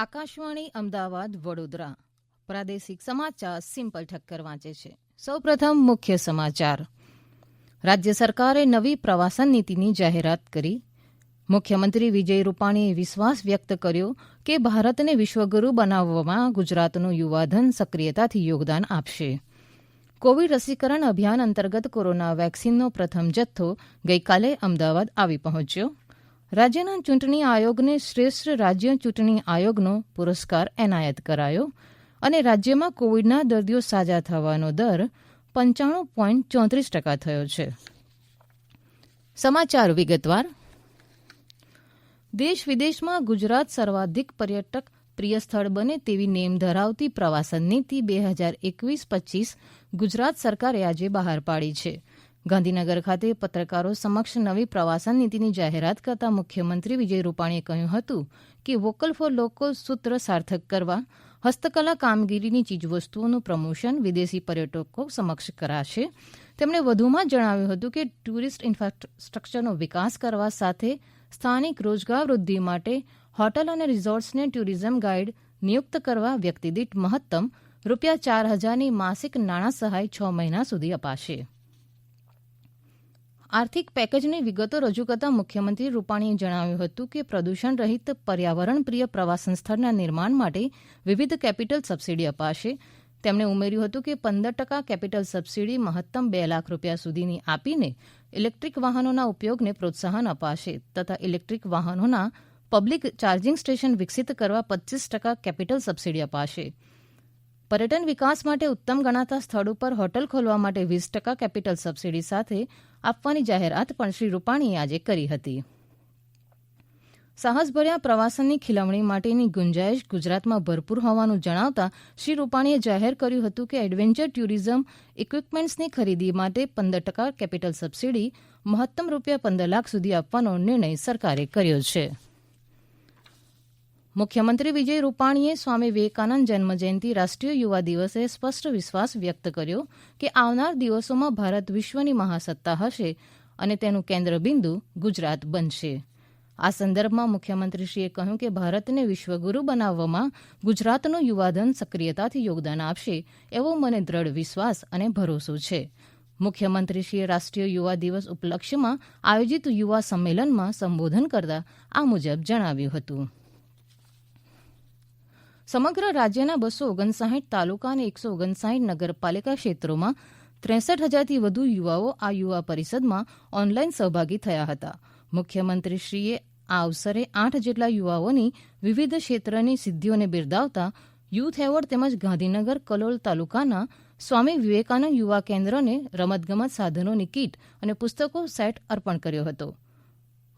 આકાશવાણી, અમદાવાદ, વડોદરા. પ્રાદેશિક સમાચાર સિમ્પલ ઠક્કર વાંચે છે. સૌપ્રથમ મુખ્ય સમાચાર. રાજ્ય સરકારે નવી પ્રવાસન નીતિની જાહેરાત કરી. મુખ્યમંત્રી વિજય રૂપાણીએ વિશ્વાસ વ્યક્ત કર્યો કે ભારતને વિશ્વગુરુ બનાવવામાં ગુજરાતનું યુવાધન સક્રિયતાથી યોગદાન આપશે. કોવિડ રસીકરણ અભિયાન અંતર્ગત કોરોના વેક્સિનનો પ્રથમ જથ્થો ગઈકાલે અમદાવાદ આવી પહોંચ્યો. રાજ્યના ચૂંટણી આયોગને શ્રેષ્ઠ રાજ્ય ચૂંટણી આયોગનો પુરસ્કાર એનાયત કરાયો અને રાજ્યમાં કોવિડના દર્દીઓ સાજા થવાનો દર પંચાણું પોઈન્ટ ચોત્રીસ ટકા થયો છે. સમાચાર વિગતવાર. દેશ વિદેશમાં ગુજરાત સર્વાધિક પર્યટક પ્રિય સ્થળ બને તેવી નેમ ધરાવતી પ્રવાસન નીતિ બે હજાર એકવીસ પચ્ચીસ ગુજરાત સરકારે આજે બહાર પાડી છે. ગાંધીનગર ખાતે પત્રકારો સમક્ષ નવી પ્રવાસન નીતિની જાહેરાત કરતાં મુખ્યમંત્રી વિજય રૂપાણીએ કહ્યું હતું કે વોકલ ફોર લોકલ સૂત્ર સાર્થક કરવા, હસ્તકલા કામગીરીની ચીજવસ્તુઓનું પ્રમોશન વિદેશી પર્યટકો સમક્ષ કરાશે. તેમણે વધુમાં જણાવ્યું હતું કે ટુરિસ્ટ ઇન્ફ્રાસ્ટ્રક્ચરનો વિકાસ કરવા સાથે સ્થાનિક રોજગાર વૃદ્ધિ માટે હોટલ અને રિઝોર્ટ્સને ટુરિઝમ ગાઈડ નિયુક્ત કરવા વ્યક્તિદીઠ મહત્તમ રૂપિયા ચાર હજારની માસિક નાણાં સહાય છ મહિના સુધી અપાશે. આર્થિક પેકેજની વિગતો રજૂ કરતાં મુખ્યમંત્રી રૂપાણીએ જણાવ્યું હતું કે પ્રદૂષણ રહિત પર્યાવરણ પ્રિય પ્રવાસન સ્થળના નિર્માણ માટે વિવિધ કેપિટલ સબસિડી અપાશે. તેમણે ઉમેર્યું હતું કે પંદર ટકા કેપિટલ સબસિડી મહત્તમ બે લાખ રૂપિયા સુધીની આપીને ઇલેક્ટ્રિક વાહનોના ઉપયોગને પ્રોત્સાહન અપાશે તથા ઇલેક્ટ્રિક વાહનોના પબ્લિક ચાર્જિંગ સ્ટેશન વિકસિત કરવા પચ્ચીસ ટકા કેપિટલ સબસિડી અપાશે. પર્યટન વિકાસ માટે ઉત્તમ ગણાતા સ્થળ ઉપર હોટલ ખોલવા માટે વીસ ટકા કેપિટલ સબસિડી સાથે આપવાની જાહેરાત પણ શ્રી રૂપાણીએ આજે કરી હતી. સાહસભર્યા પ્રવાસનની ખીલવણી માટેની ગુંજાયશ ગુજરાતમાં ભરપૂર હોવાનું જણાવતા શ્રી રૂપાણીએ જાહેર કર્યું હતું કે એડવેન્ચર ટુરિઝમ ઇક્વિપમેન્ટ્સની ખરીદી માટે પંદર ટકા કેપિટલ સબસિડી મહત્તમ રૂપિયા પંદર લાખ સુધી આપવાનો નિર્ણય સરકારે કર્યો છે. મુખ્યમંત્રી વિજય રૂપાણીએ સ્વામી વિવેકાનંદ જન્મજયંતિ રાષ્ટ્રીય યુવા દિવસે સ્પષ્ટ વિશ્વાસ વ્યક્ત કર્યો કે આવનાર દિવસોમાં ભારત વિશ્વની મહાસત્તા હશે અને તેનું કેન્દ્રબિંદુ ગુજરાત બનશે. આ સંદર્ભમાં મુખ્યમંત્રીશ્રીએ કહ્યું કે ભારતને વિશ્વગુરુ બનાવવામાં ગુજરાતનું યુવાધન સક્રિયતાથી યોગદાન આપશે એવો મને દ્રઢ વિશ્વાસ અને ભરોસો છે. મુખ્યમંત્રીશ્રીએ રાષ્ટ્રીય યુવા દિવસ ઉપલક્ષ્યમાં આયોજિત યુવા સંમેલનમાં સંબોધન કરતા આ મુજબ જણાવ્યું હતું. સમગ્ર રાજ્યના બસો ઓગણસાઠ તાલુકા અને એકસો ઓગણસાઠ નગરપાલિકા ક્ષેત્રોમાં ત્રેસઠ હજારથી વધુ યુવાઓ આ યુવા પરિષદમાં ઓનલાઈન સહભાગી થયા હતા. મુખ્યમંત્રીશ્રીએ આ અવસરે આઠ જેટલા યુવાઓની વિવિધ ક્ષેત્રની સિદ્ધિઓને બિરદાવતા યુથ એવોર્ડ તેમજ ગાંધીનગર કલોલ તાલુકાના સ્વામી વિવેકાનંદ યુવા કેન્દ્રને રમતગમત સાધનોની કીટ અને પુસ્તકો સેટ અર્પણ કર્યો હતો.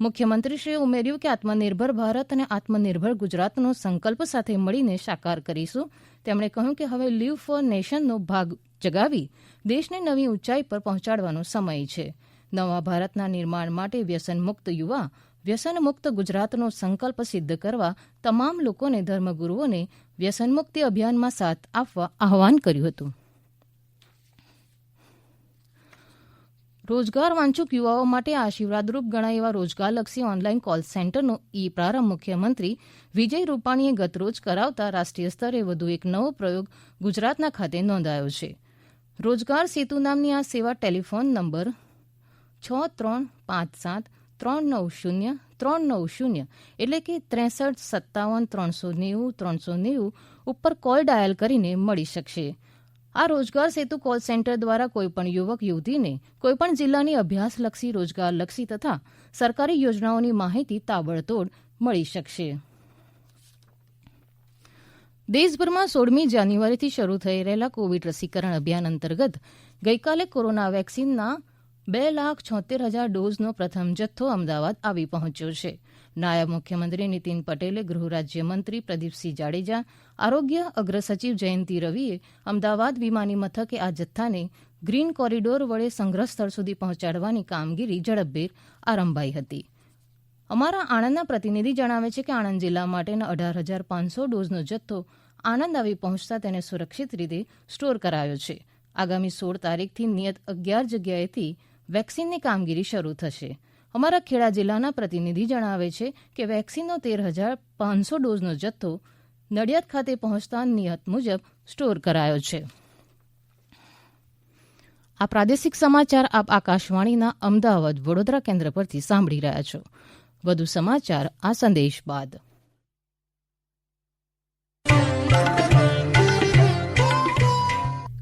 મુખ્યમંત્રીશ્રીએ ઉમેર્યું કે આત્મનિર્ભર ભારત અને આત્મનિર્ભર ગુજરાતનો સંકલ્પ સાથે મળીને સાકાર કરીશું. તેમણે કહ્યું કે હવે લીવ ફોર નેશનનો ભાગ જગાવી દેશને નવી ઊંચાઈ પર પહોંચાડવાનો સમય છે. નવા ભારતના નિર્માણ માટે વ્યસનમુક્ત યુવા, વ્યસનમુક્ત ગુજરાતનો સંકલ્પ સિદ્ધ કરવા તમામ લોકોને ધર્મગુરુઓને વ્યસનમુક્તિ અભિયાનમાં સાથ આપવા આહવાન કર્યું હતું. રોજગાર વાંચુક યુવાઓ માટે આશીર્વાદરૂપ ગણાય એવા રોજગારલક્ષી ઓનલાઈન કોલ સેન્ટરનો ઈ પ્રારંભ મુખ્યમંત્રી વિજય રૂપાણીએ ગતરોજ કરાવતા રાષ્ટ્રીય સ્તરે વધુ એક નવો પ્રયોગ ગુજરાતના ખાતે નોંધાયો છે. રોજગાર સેતુ નામની આ સેવા ટેલિફોન નંબર છ ત્રણ પાંચ સાત ત્રણ નવ શૂન્ય ત્રણ નવ શૂન્ય એટલે કે ત્રેસઠ સત્તાવન ત્રણસો નેવું ત્રણસો નેવું ઉપર કોલ ડાયલ કરીને મળી શકશે. આ રોજગાર સેતુ કોલ સેન્ટર દ્વારા કોઈપણ યુવક, યુવતીને કોઈપણ જિલ્લાની અભ્યાસલક્ષી, રોજગારલક્ષી તથા સરકારી યોજનાઓની માહિતી તાબડતોડ મળી શકશે. દેશભરમાં સોળમી જાન્યુઆરીથી શરૂ થઈ રહેલા કોવિડ રસીકરણ અભિયાન અંતર્ગત ગઈકાલે કોરોના વેક્સીનના બે લાખ છોતેર હજાર ડોઝનો પ્રથમ જથ્થો અમદાવાદ આવી પહોંચ્યો છે. નાયબ મુખ્યમંત્રી નીતિન પટેલે ગૃહ રાજ્યમંત્રી પ્રદીપસિંહ જાડેજા, આરોગ્ય અગ્રસચિવ જયંતિ રવિએ અમદાવાદ વિમાની મથકે આ જથ્થાને ગ્રીન કોરિડોર વડે સંગ્રહ સ્થળ સુધી પહોંચાડવાની કામગીરી ઝડપભેર આરંભાઈ હતી. અમારા આણંદના પ્રતિનિધિ જણાવે છે કે આણંદ જિલ્લા માટેના અઢાર હજાર પાંચસો ડોઝનો જથ્થો આણંદ આવી પહોંચતા તેને સુરક્ષિત રીતે સ્ટોર કરાયો છે. આગામી સોળ તારીખથી નિયત અગિયાર જગ્યાએથી વેક્સિનની કામગીરી શરૂ થશે. અમારા ખેડા જિલ્લાના પ્રતિનિધિ જણાવે છે કે વેક્સિનનો તેર હજાર પાંચસો ડોઝનો જથ્થો નડિયાદ ખાતે પહોંચતા નિયત મુજબ સ્ટોર કરાયો છે. આ પ્રાદેશિક સમાચાર આપ આકાશવાણીના અમદાવાદ વડોદરા કેન્દ્ર પરથી સાંભળી રહ્યા છો. વધુ સમાચાર આ સંદેશ બાદ.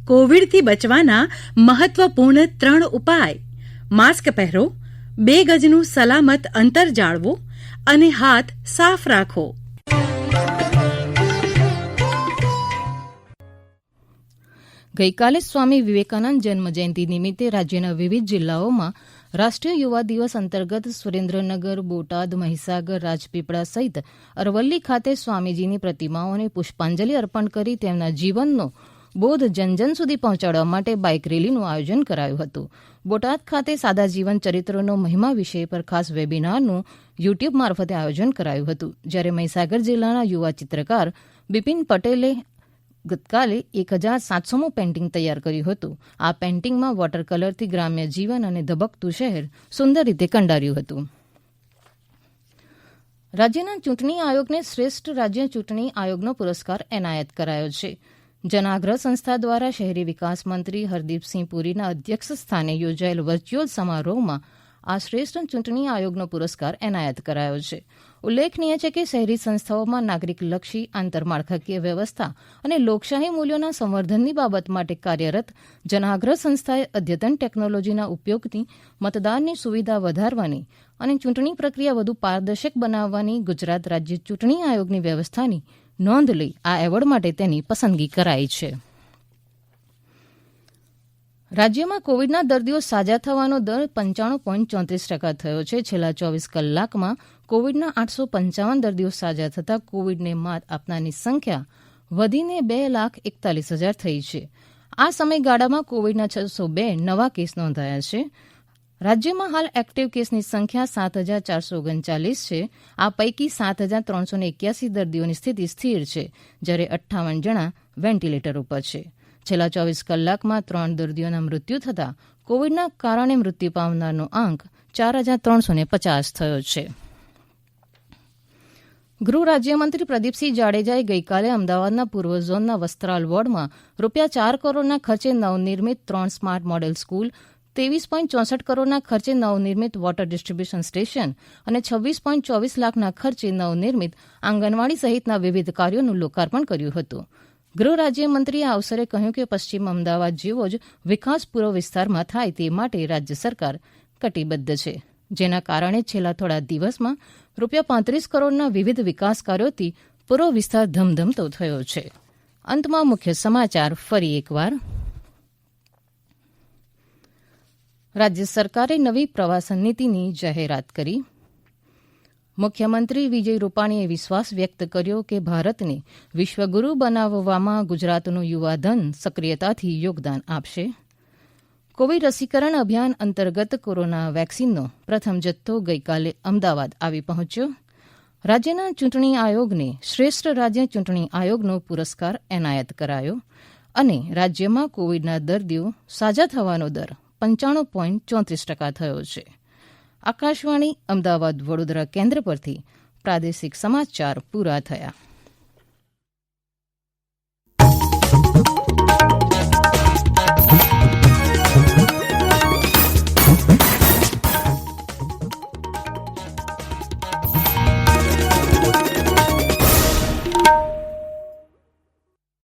કોવિડથી બચવાના મહત્વપૂર્ણ ત્રણ ઉપાય માસ્ક પહેરો, બે ગજનું સલામત અંતર જાળવો અને હાથ સાફ રાખો. ગઈકાલે સ્વામી વિવેકાનંદ જન્મજયંતિ નિમિત્તે રાજ્યના વિવિધ જિલ્લાઓમાં રાષ્ટ્રીય યુવા દિવસ અંતર્ગત સુરેન્દ્રનગર, બોટાદ, મહીસાગર, રાજપીપળા સહિત અરવલ્લી ખાતે સ્વામીજીની પ્રતિમાઓને પુષ્પાંજલિ અર્પણ કરી તેમના જીવનનો બોધ જન જન સુધી પહોંચાડવા માટે બાઇક રેલીનું આયોજન કરાયું હતું. બોટાદ ખાતે સાદા જીવન ચરિત્રનો મહિમા વિષય પર ખાસ વેબિનારનું યુટ્યુબ મારફતે આયોજન કરાયું હતું. જ્યારે મહીસાગર જિલ્લાના યુવા ચિત્રકાર બિપિન પટેલે ગતકાલે એક હજાર સાતસોમું પેઇન્ટિંગ તૈયાર કર્યું હતું. આ પેઇન્ટિંગમાં વોટર કલરથી ગ્રામ્ય જીવન અને ધબકતું શહેર સુંદર રીતે કંડાર્યું હતું. રાજ્યના ચૂંટણી આયોગને શ્રેષ્ઠ રાજ્ય ચૂંટણી આયોગનો પુરસ્કાર એનાયત કરાયો છે. જનાગ્રહ સંસ્થા દ્વારા શહેરી વિકાસ મંત્રી હરદીપસિંહ પુરીના અધ્યક્ષ સ્થાને યોજાયેલ વર્ચ્યુઅલ સમારોહમાં આ શ્રેષ્ઠ ચૂંટણી આયોગનો પુરસ્કાર એનાયત કરાયો છે. ઉલ્લેખનીય છે કે શહેરી સંસ્થાઓમાં નાગરિકલક્ષી, આંતરમાળખાકીય વ્યવસ્થા અને લોકશાહી મૂલ્યોના સંવર્ધનની બાબત માટે કાર્યરત જનાગ્રહ સંસ્થાએ અદ્યતન ટેકનોલોજીના ઉપયોગથી મતદાનની સુવિધા વધારવાની અને ચૂંટણી પ્રક્રિયા વધુ પારદર્શક બનાવવાની ગુજરાત રાજ્ય ચૂંટણી આયોગની વ્યવસ્થાની નોંધ લઈ આ એવોર્ડ માટે તેની પસંદગી કરાઈ છે. રાજ્યમાં કોવિડના દર્દીઓ સાજા થવાનો દર પંચાણું પોઈન્ટ ચોત્રીસ ટકા થયો છે. છેલ્લા ચોવીસ કલાકમાં કોવિડના આઠસો પંચાવન દર્દીઓ સાજા થતાં કોવિડને માત આપનારની સંખ્યા વધીને બે લાખ એકતાલીસ હજાર થઈ છે. આ સમયગાળામાં કોવિડના છસો બે નવા કેસ નોંધાયા છે. રાજ્યમાં હાલ એક્ટિવ કેસની સંખ્યા સાત હજાર ચારસો ઓગણચાલીસ છે. આ પૈકી સાત હજાર ત્રણસો એક્યાસી દર્દીઓની સ્થિતિ સ્થિર છે, જ્યારે અઠ્ઠાવન જણા વેન્ટિલેટર ઉપર છે. છેલ્લા ચોવીસ કલાકમાં ત્રણ દર્દીઓના મૃત્યુ થતાં કોવિડના કારણે મૃત્યુ પામનારનો આંક ચાર હજાર ત્રણસો પચાસ થયો છે. ગૃહ રાજ્યમંત્રી પ્રદીપસિંહ જાડેજાએ ગઈકાલે અમદાવાદના પૂર્વ ઝોનના વસ્ત્રાલ વોર્ડમાં રૂપિયા ચાર કરોડના ખર્ચે નવનિર્મિત ત્રણ સ્માર્ટ મોડેલ સ્કૂલ ત્રેવીસ પોઈન્ટ ચોસઠ કરોડના ખર્ચે નવનિર્મિત વોટર ડિસ્ટ્રીબ્યુશન સ્ટેશન અને છવ્વીસ પોઈન્ટ ચોવીસ લાખના ખર્ચે નવનિર્મિત આંગણવાડી સહિતના વિવિધ કાર્યોનું લોકાર્પણ કર્યું હતું. ગૃહ રાજ્યમંત્રીએ આ અવસરે કહ્યું કે પશ્ચિમ અમદાવાદ જેવો જ વિકાસ પૂર્વ વિસ્તારમાં થાય તે માટે રાજ્ય સરકાર કટિબદ્ધ છે. જેના કારણે છેલ્લા થોડા દિવસમાં રૂપિયા પાંત્રીસ કરોડના વિવિધ વિકાસ કાર્યોથી પૂર્વ વિસ્તાર ધમધમતો થયો છે. અંતમાં મુખ્ય સમાચાર ફરી એકવાર. રાજ્ય સરકારે નવી પ્રવાસન નીતિની જાહેરાત કરી. મુખ્યમંત્રી વિજય રૂપાણીએ વિશ્વાસ વ્યક્ત કર્યો કે ભારતને વિશ્વગુરુ બનાવવામાં ગુજરાતનું યુવાધન સક્રિયતાથી યોગદાન આપશે. કોવિડ રસીકરણ અભિયાન અંતર્ગત કોરોના વેક્સિનનો પ્રથમ જથ્થો ગઈકાલે અમદાવાદ આવી પહોંચ્યો. રાજ્યના ચૂંટણી આયોગને શ્રેષ્ઠ રાજ્ય ચૂંટણી આયોગનો પુરસ્કાર એનાયત કરાયો અને રાજ્યમાં કોવિડના દર્દીઓ સાજા થવાનો દર પંચાણું પોઈન્ટ ચોત્રીસ ટકા થયો છે. આકાશવાણી, અમદાવાદ, વડોદરા કેન્દ્ર પરથી પ્રાદેશિક સમાચાર પૂરા થયા.